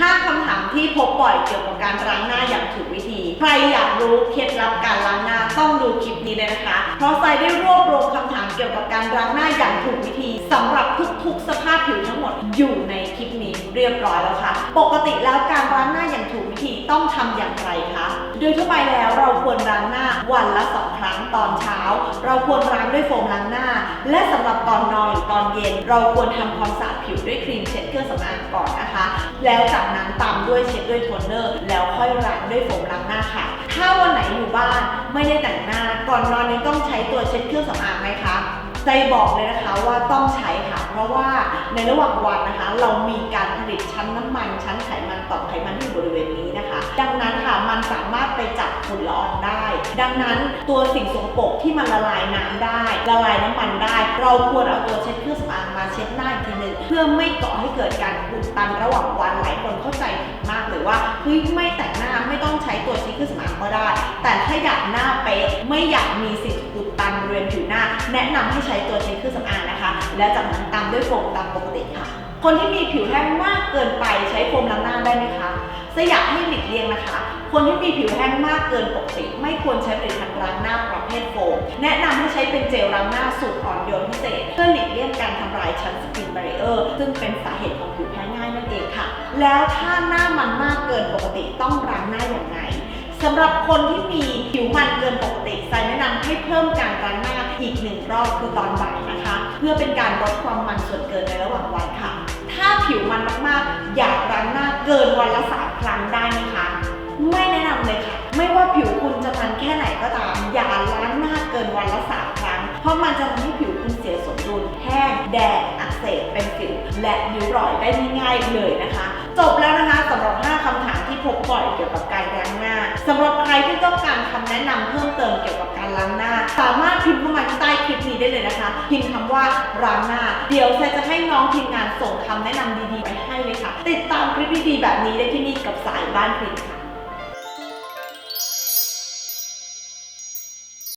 5คำถามที่พบบ่อยเกี่ยวกับการล้างหน้าอย่างถูกวิธี ใครอยากรู้เคล็ดลับการล้างหน้าต้องดูคลิปนี้เลยนะคะ เพราะไซได้รวบรวมคำถามเกี่ยวกับการล้างหน้าอย่างถูกวิธีสำหรับทุกๆ สภาพผิวทั้งหมดอยู่ใน เรียบร้อยแล้วค่ะ ปกติแล้วการล้างหน้าอย่างถูกวิธีต้องทำอย่างไรคะ โดยทั่วไปแล้วเราควรล้างหน้าวันละสองครั้งตอนเช้า เราควรล้างด้วยโฟมล้างหน้า และสำหรับตอนนอนหรือตอนเย็น เราควรทำความสะอาดผิวด้วยครีมเช็ดเครื่องสำอางก่อนนะคะ แล้วจากนั้นตามด้วยเช็ดด้วยโทนเนอร์ แล้วค่อยล้างด้วยโฟมล้างหน้าค่ะ ถ้าวันไหนอยู่บ้านไม่ได้แต่งหน้าก่อนนอนนี้ต้องใช้ตัวเช็ดเครื่องสำอางไหมคะ ใจบอกเลยนะคะว่าต้องใช้ค่ะ เพราะว่าในระหว่างวันนะคะ เรามีการผลิตชั้นน้ำมัน ชั้นไขมันต่อมไขมันที่บริเวณนี้นะคะ ดังนั้นค่ะมันสามารถไปจับฝุ่นละอองได้ ดังนั้นตัวสิ่งสกปรกที่มันละลายน้ำได้ ละลายน้ำมันได้ เราควรเอาตัวเช็ดเครื่องสำอางมาเช็ดหน้าอีกทีหนึ่งเพื่อไม่ก่อให้เกิดการอุดตันระหว่างวันหลายคนเข้าใจผิดมากเลยว่าเฮ้ยไม่แต่ง ต้องใช้ตัวเช็ดเครื่องสำอางก็ได้ แต่ถ้าอยากหน้าเป๊ะไม่อยากมีสิ่งอุดตันบริเวณผิวหน้า แนะนำให้ใช้ตัวเช็ดเครื่องสำอางนะคะ และจากนั้นตามด้วยโฟมตามปกติค่ะ คนที่มีผิวแห้งมากเกินไปใช้โฟมล้างหน้าได้ไหมคะจะอยากให้หลีกเลี่ยงนะคะ คนที่มีผิวแห้งมากเกินปกติ ไม่ควรใช้ผลิตภัณฑ์ล้างหน้าประเภทโฟม แนะนำให้ใช้เป็นเจลล้างหน้าสูตรอ่อนโยนพิเศษ เพื่อหลีกเลี่ยงการทำลายชั้นสกินบารีเออร์ซึ่งเป็นสาเหตุของผิว แล้วถ้าหน้ามันมากเกินปกติต้องล้างหน้าอย่างไรสำหรับคนที่มีผิวมันเกินปกติไซแนะนำให้เพิ่มการล้างหน้าอีกหนึ่งรอบคือตอนบ่ายนะคะ เพื่อเป็นการลดความมันส่วนเกินในระหว่างวันค่ะ ถ้าผิวมันมากๆ อยากล้างหน้าเกินวันละสามครั้งได้ไหมคะไม่แนะนำเลยค่ะ ไม่ว่าผิวคุณจะมันแค่ไหนก็ตาม อย่าล้างหน้าเกินวันละสามครั้ง เพราะมันจะทำให้ผิวคุณเสียสมดุลแห้งแดง และนิ้วรอยได้ง่ายๆเลยนะคะ จบแล้วนะคะสำหรับ 5คำถามที่พบบ่อยเกี่ยวกับการล้างหน้าสำหรับใครที่ต้องการคำแนะนำเพิ่มเติมเกี่ยวกับการล้างหน้า สามารถพิมพ์เข้ามาที่ใต้คลิปนี้ได้เลยนะคะพิมพ์คำว่าล้างหน้า เดี๋ยวแซจะให้น้องทีมงานส่งคำแนะนำดีๆไปให้เลยค่ะ ติดตามคลิปดีๆแบบนี้ได้ที่นี่กับสายบ้านคลิปค่ะ